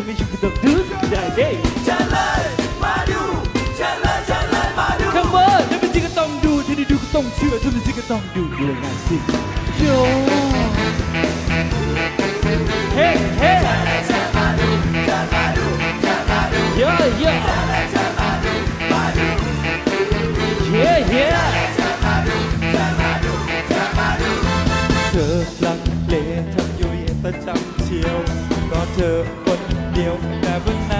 ดูไม่ชิก็ต้องดูได้เด้เชิญเลยมาดูเชิญเลยเชิญเลยมาดูคำว่าถ้าเป็นจริงก็ต้องดูถ้าได้ดูก็ต้องเชื่อถ้าเป็นจริงก็ต้องดูดูงานสิโยเฮ้เฮ้เชิญมาดูเชิญมาดูเชิญมาดูเยอะเยอะเชิญมาดูมาดูเฮ้เฮ้เชิญมาดูเชิญมาดูเชิญมาดูเธอลังเลทำยุยประจำเชียวก็เธอ เดียวแต่บนหน้